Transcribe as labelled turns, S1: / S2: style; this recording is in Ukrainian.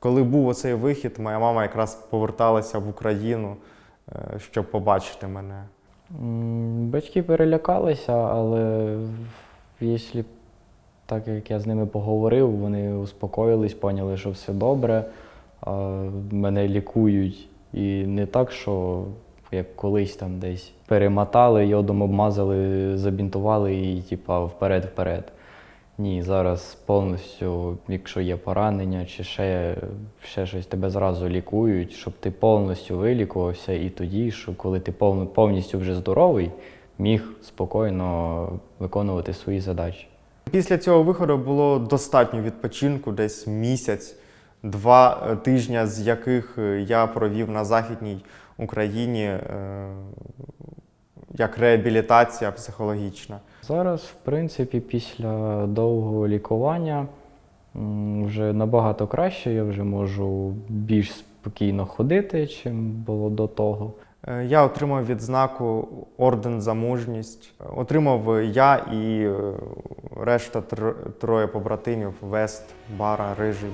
S1: Коли був оцей вихід, моя мама якраз поверталася в Україну, е, щоб побачити мене.
S2: Батьки перелякалися, але якщо так як я з ними поговорив, вони успокоїлись, поняли, що все добре. Мене лікують. І не так, що як колись там десь перемотали, йодом обмазали, забінтували і типа вперед-вперед. Ні, зараз повністю, якщо є поранення чи ще, ще щось, тебе зразу лікують, щоб ти повністю вилікувався, і тоді, щоб коли ти повністю вже здоровий, міг спокійно виконувати свої задачі.
S1: Після цього виходу було достатньо відпочинку, десь місяць, два е, тижні, з яких е, я провів на Західній Україні е, як реабілітація психологічна.
S2: Зараз, в принципі, після довгого лікування вже набагато краще, я вже можу більш спокійно ходити, чим було до того.
S1: Е, Я отримав відзнаку Орден за мужність. Отримав я і е, решта троє побратимів Вест, Бара, Рижий.